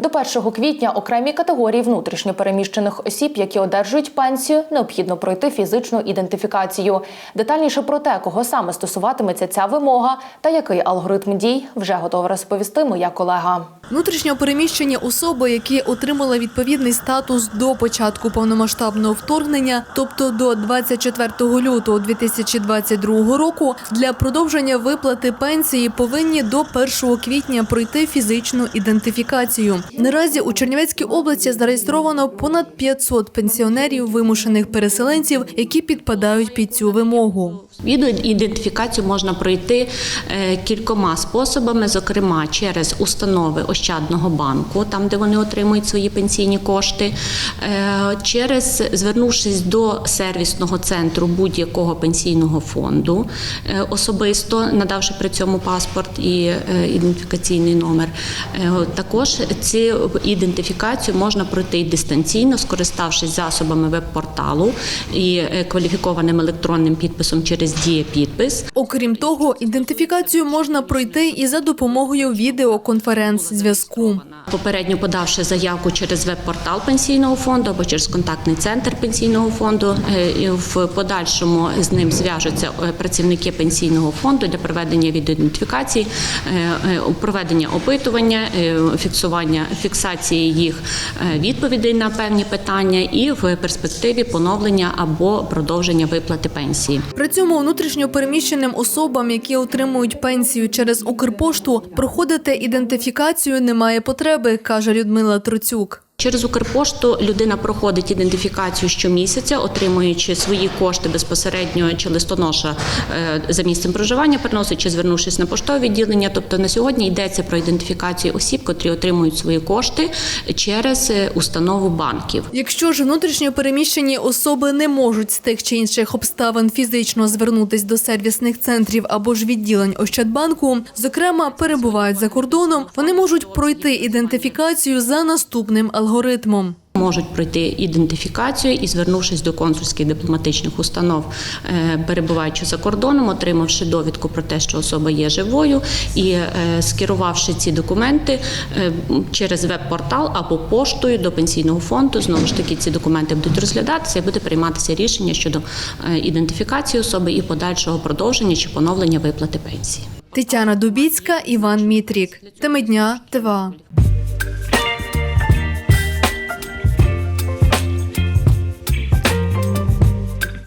До 1 квітня окремі категорії внутрішньопереміщених осіб, які одержують пенсію, необхідно пройти фізичну ідентифікацію. Детальніше про те, кого саме стосуватиметься ця вимога та який алгоритм дій, вже готова розповісти моя колега. Внутрішньо переміщені особи, які отримали відповідний статус до початку повномасштабного вторгнення, тобто до 24 лютого 2022 року, для продовження виплати пенсії повинні до 1 квітня пройти фізичну ідентифікацію. Наразі у Чернівецькій області зареєстровано понад 500 пенсіонерів вимушених переселенців, які підпадають під цю вимогу. Ідентифікацію можна пройти е, кількома способами, зокрема через установи Ощадного банку, там де вони отримують свої пенсійні кошти, е, через звернувшись до сервісного центру будь-якого пенсійного фонду, е, особисто надавши при цьому паспорт і е, ідентифікаційний номер. Також цю ідентифікацію можна пройти дистанційно, скориставшись засобами веб-порталу і кваліфікованим електронним підписом через дієпідпис. Окрім того, ідентифікацію можна пройти і за допомогою відеоконференц-зв'язку. Попередньо подавши заявку через веб-портал пенсійного фонду або через контактний центр пенсійного фонду, е, в подальшому з ним зв'яжуться е, працівники пенсійного фонду для проведення відеоідентифікації, е, е, проведення опитування, фіксування фіксації їх відповідей на певні питання і в перспективі поновлення або продовження виплати пенсії. При цьому внутрішньо переміщеним особам, які отримують пенсію через Укрпошту, проходити ідентифікацію немає потреби, каже Людмила Троцюк. Через Укрпошту людина проходить ідентифікацію щомісяця, отримуючи свої кошти безпосередньо чи листоноша е, за місцем проживання, приносить чи звернувшись на поштове відділення. Тобто на сьогодні йдеться про ідентифікацію осіб, котрі отримують свої кошти через е, установу банків. Якщо ж внутрішньо переміщені особи не можуть з тих чи інших обставин фізично звернутись до сервісних центрів або ж відділень Ощадбанку, зокрема перебувають за кордоном, вони можуть пройти ідентифікацію за наступним алгоритмом. Можуть пройти ідентифікацію і, звернувшись до консульських дипломатичних установ, е, перебуваючи за кордоном, отримавши довідку про те, що особа є живою, і е, скерувавши ці документи е, через веб-портал або поштою до пенсійного фонду, знову ж таки ці документи будуть розглядатися і буде прийматися рішення щодо ідентифікації особи і подальшого продовження чи поновлення виплати пенсії. Тетяна Дубіцька, Іван Мітрік. Теми дня ТВА.